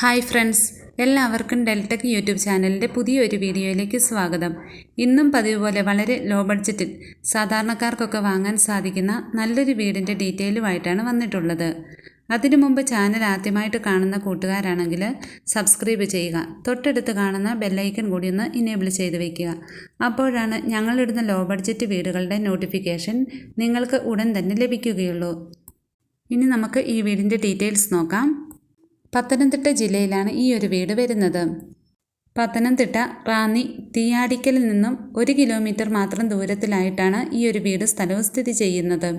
Hi friends എല്ലാവർക്കും Deltech YouTube ചാനലിന്റെ പുതിയൊരു വീഡിയോയിലേക്ക് സ്വാഗതം. ഇന്നും പതിവ് പോലെ വളരെ ലോ ബഡ്ജറ്റിൽ സാധാരണക്കാർക്കൊക്കെ വാങ്ങാൻ സാധിക്കുന്ന നല്ലൊരു വീടിന്റെ ഡീറ്റെയിലുമായിട്ടാണ് വന്നിട്ടുള്ളത്. അതിനു മുമ്പ് ചാനൽ ആദ്യമായിട്ട് കാണുന്ന കൂട്ടുകാരാണെങ്കിൽ സബ്സ്ക്രൈബ് ചെയ്യുക തൊട്ടടുത്ത് കാണുന്ന ബെല്ലൈക്കൺ കൂടി ഒന്ന് ഇനേബിൾ ചെയ്ത് വയ്ക്കുക അപ്പോഴാണ് ഞങ്ങളിടുന്ന ലോ ബഡ്ജറ്റ് വീടുകളുടെ നോട്ടിഫിക്കേഷൻ നിങ്ങൾക്ക് ഉടൻ തന്നെ ലഭിക്കുകയുള്ളൂ. ഇനി നമുക്ക് ഈ വീടിന്റെ ഡീറ്റെയിൽസ് നോക്കാം. പത്തനംതിട്ട ജില്ലയിലാണ് ഈ ഒരു വീട് വരുന്നത്. പത്തനംതിട്ട റാന്നി തീയാടിക്കലിൽ നിന്നും ഒരു കിലോമീറ്റർ മാത്രം ദൂരത്തിലായിട്ടാണ് ഈ ഒരു വീട് സ്ഥലവും സ്ഥിതി ചെയ്യുന്നത്.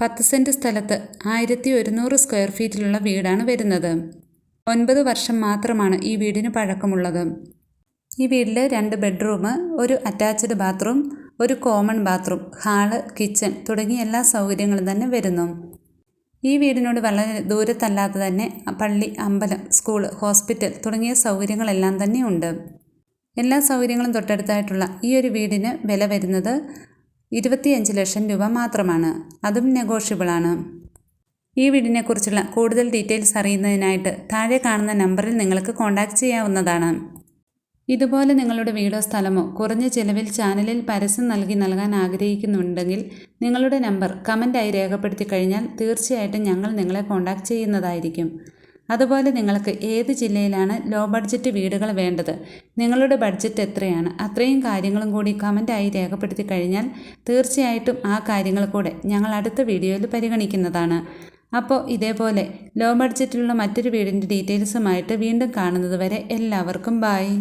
പത്ത് സെന്റ് സ്ഥലത്ത് ആയിരത്തി ഒരുന്നൂറ് സ്ക്വയർ ഫീറ്റിലുള്ള വീടാണ് വരുന്നത്. ഒൻപത് വർഷം മാത്രമാണ് ഈ വീടിന് പഴക്കമുള്ളത്. ഈ വീട്ടിൽ രണ്ട് ബെഡ്റൂം ഒരു അറ്റാച്ച്ഡ് ബാത്റൂം ഒരു കോമൺ ബാത്റൂം ഹാൾ കിച്ചൺ തുടങ്ങിയ എല്ലാ സൗകര്യങ്ങളും തന്നെ വരുന്നു. ഈ വീടിനോട് വളരെ ദൂരത്തല്ലാതെ തന്നെ പള്ളി അമ്പലം സ്കൂൾ ഹോസ്പിറ്റൽ തുടങ്ങിയ സൗകര്യങ്ങളെല്ലാം തന്നെ ഉണ്ട്. എല്ലാ സൗകര്യങ്ങളും തൊട്ടടുത്തായിട്ടുള്ള ഈ ഒരു വീടിന് വില വരുന്നത് ഇരുപത്തിയഞ്ച് ലക്ഷം രൂപ മാത്രമാണ്. അതും നെഗോഷ്യബിളാണ് ഈ വീടിനെക്കുറിച്ചുള്ള കൂടുതൽ ഡീറ്റെയിൽസ് അറിയുന്നതിനായിട്ട് താഴെ കാണുന്ന നമ്പറിൽ നിങ്ങൾക്ക് കോൺടാക്റ്റ് ചെയ്യാവുന്നതാണ്. ഇതുപോലെ നിങ്ങളുടെ വീടോ സ്ഥലമോ കുറഞ്ഞ ചിലവിൽ ചാനലിൽ പരസ്യം നൽകി നൽകാൻ ആഗ്രഹിക്കുന്നുണ്ടെങ്കിൽ നിങ്ങളുടെ നമ്പർ കമന്റായി രേഖപ്പെടുത്തി കഴിഞ്ഞാൽ തീർച്ചയായിട്ടും ഞങ്ങൾ നിങ്ങളെ കോൺടാക്റ്റ് ചെയ്യുന്നതായിരിക്കും. അതുപോലെ നിങ്ങൾക്ക് ഏത് ജില്ലയിലാണ് ലോ ബഡ്ജറ്റ് വീടുകൾ വേണ്ടത്? നിങ്ങളുടെ ബഡ്ജറ്റ് എത്രയാണ്? അത്രയും കാര്യങ്ങളും കൂടി കമന്റായി രേഖപ്പെടുത്തി കഴിഞ്ഞാൽ തീർച്ചയായിട്ടും ആ കാര്യങ്ങൾ കൂടെ ഞങ്ങൾ അടുത്ത വീഡിയോയിൽ പരിഗണിക്കുന്നതാണ്. അപ്പോൾ ഇതേപോലെ ലോ ബഡ്ജറ്റിലുള്ള മറ്റൊരു വീടിന്റെ ഡീറ്റെയിൽസുമായിട്ട് വീണ്ടും കാണുന്നതുവരെ എല്ലാവർക്കും ബായ്